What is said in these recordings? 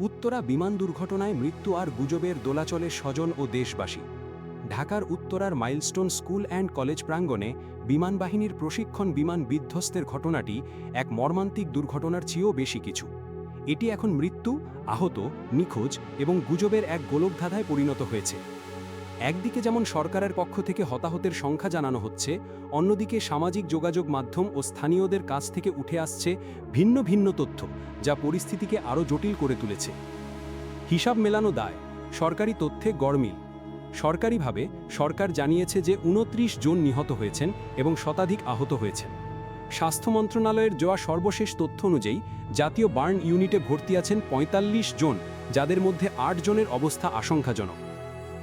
উত্তরা বিমান দুর্ঘটনায় মৃত্যু আর গুজবের দোলাচলে স্বজন ও দেশবাসী। ঢাকার উত্তরার মাইলস্টোন স্কুল অ্যান্ড কলেজ প্রাঙ্গণে বিমানবাহিনীর প্রশিক্ষণ বিমান বিধ্বস্তের ঘটনাটি এক মর্মান্তিক দুর্ঘটনার চেয়েও বেশি কিছু। এটি এখন মৃত্যু, আহত, নিখোঁজ এবং গুজবের এক গোলকধাধায় পরিণত হয়েছে। একদিকে যেমন সরকারের পক্ষ থেকে হতাহতের সংখ্যা জানানো হচ্ছে, অন্যদিকে সামাজিক যোগাযোগ মাধ্যম ও স্থানীয়দের কাছ থেকে উঠে আসছে ভিন্ন ভিন্ন তথ্য যা পরিস্থিতিকে আরও জটিল করে তুলেছে। হিসাব মেলানো দায়, সরকারি তথ্যে গড়মিল সরকারিভাবে সরকার জানিয়েছে যে উনত্রিশ জন নিহত হয়েছেন এবং শতাধিক আহত হয়েছেন। স্বাস্থ্য মন্ত্রণালয়ের দেওয়া সর্বশেষ তথ্য অনুযায়ী, জাতীয় বার্ন ইউনিটে ভর্তি আছেন ৪৫ জন, যাদের মধ্যে আট জনের অবস্থা আশঙ্কাজনক।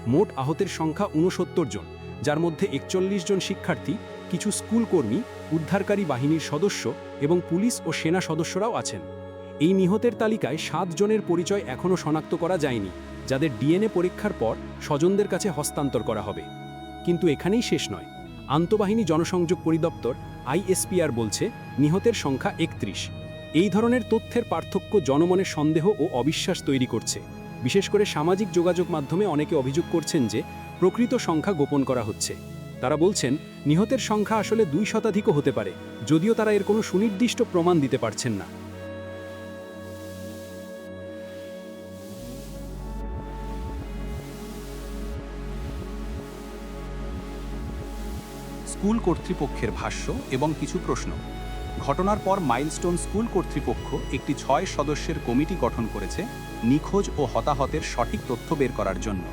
মোট আহতের সংখ্যা ঊনসত্তর জন, যার মধ্যে একচল্লিশ জন শিক্ষার্থী, কিছু স্কুলকর্মী, উদ্ধারকারী বাহিনীর সদস্য এবং পুলিশ ও সেনা সদস্যরাও আছেন। এই নিহতের তালিকায় সাত জনের পরিচয় এখনও শনাক্ত করা যায়নি, যাদের ডিএনএ পরীক্ষার পর স্বজনদের কাছে হস্তান্তর করা হবে। কিন্তু এখানেই শেষ নয়। আন্তঃবাহিনী জনসংযোগ পরিদপ্তর আইএসপিআর বলছে, নিহতের সংখ্যা একত্রিশ। এই ধরনের তথ্যের পার্থক্য জনমনে সন্দেহ ও অবিশ্বাস তৈরি করছে। বিশেষ করে সামাজিক যোগাযোগ মাধ্যমে অনেকে অভিযোগ করছেন যে প্রকৃত সংখ্যা গোপন করা হচ্ছে। তারা বলছেন, নিহতের সংখ্যা আসলে দুই শতাধিকও হতে পারে, যদিও তারা এর কোনো সুনির্দিষ্ট প্রমাণ দিতে পারছেন না। স্কুল কর্তৃপক্ষের ভাষ্য এবং কিছু প্রশ্ন। ঘটনার পর মাইলস্টোন স্কুল কর্তৃপক্ষ একটি ছয় সদস্যের কমিটি গঠন করেছে নিখোঁজ ও হতাহতের সঠিক তথ্য বের করার জন্য।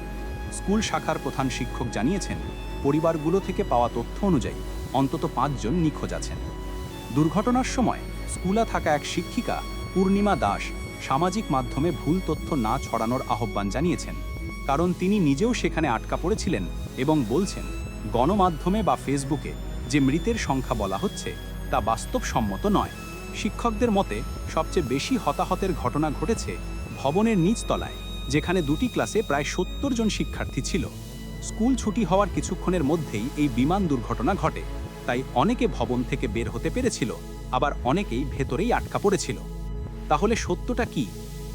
স্কুল শাখার প্রধান শিক্ষক জানিয়েছেন, পরিবারগুলো থেকে পাওয়া তথ্য অনুযায়ী অন্তত পাঁচজন নিখোঁজ আছেন। দুর্ঘটনার সময় স্কুলে থাকা এক শিক্ষিকা পূর্ণিমা দাস সামাজিক মাধ্যমে ভুল তথ্য না ছড়ানোর আহ্বান জানিয়েছেন, কারণ তিনি নিজেও সেখানে আটকা পড়েছিলেন এবং বলছেন, গণমাধ্যমে বা ফেসবুকে যে মৃতের সংখ্যা বলা হচ্ছে তা বাস্তবসম্মত নয়। শিক্ষকদের মতে, সবচেয়ে বেশি হতাহতের ঘটনা ঘটেছে ভবনের নিচতলায়, যেখানে দুটি ক্লাসে প্রায় সত্তর জন শিক্ষার্থী ছিল। স্কুল ছুটি হওয়ার কিছুক্ষণের মধ্যেই এই বিমান দুর্ঘটনা ঘটে। তাই অনেকে ভবন থেকে বের হতে পেরেছিল, আবার অনেকেই ভেতরেই আটকা পড়েছিল। তাহলে সত্যটা কি?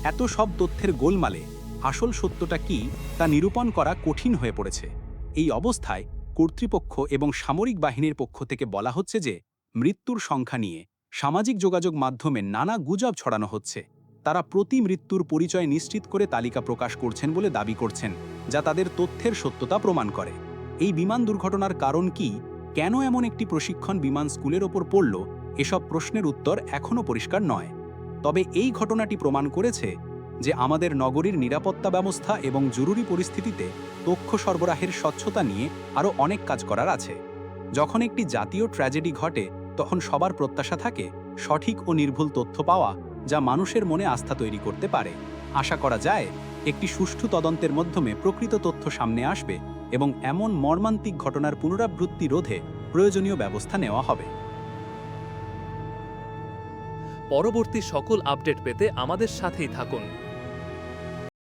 এত সব তথ্যের গোলমালে আসল সত্যটা কি তা নিরূপণ করা কঠিন হয়ে পড়েছে। এই অবস্থায় কর্তৃপক্ষ এবং সামরিক বাহিনীর পক্ষ থেকে বলা হচ্ছে যে মৃত্যুর সংখ্যা নিয়ে সামাজিক যোগাযোগ মাধ্যমে নানা গুজব ছড়ানো হচ্ছে। তারা প্রতি মৃত্যুর পরিচয় নিশ্চিত করে তালিকা প্রকাশ করছেন বলে দাবি করছেন, যা তাদের তথ্যের সত্যতা প্রমাণ করে। এই বিমান দুর্ঘটনার কারণ কি? কেন এমন একটি প্রশিক্ষণ বিমান স্কুলের ওপর পড়ল? এসব প্রশ্নের উত্তর এখনও পরিষ্কার নয়। তবে এই ঘটনাটি প্রমাণ করেছে যে আমাদের নগরীর নিরাপত্তা ব্যবস্থা এবং জরুরি পরিস্থিতিতে তথ্য সরবরাহের স্বচ্ছতা নিয়ে আরও অনেক কাজ করার আছে। যখন একটি জাতীয় ট্র্যাজেডি ঘটে তখন সবার প্রত্যাশা থাকে সঠিক ও নির্ভুল তথ্য পাওয়া যা মানুষের মনে আস্থা তৈরি করতে পারে। আশা করা যায়, একটি সুষ্ঠু তদন্তের মাধ্যমে প্রকৃত তথ্য সামনে আসবে এবং এমন মর্মান্তিক ঘটনার পুনরাবৃত্তি রোধে প্রয়োজনীয় ব্যবস্থা নেওয়া হবে। পরবর্তী সকল আপডেট পেতে আমাদের সাথেই থাকুন।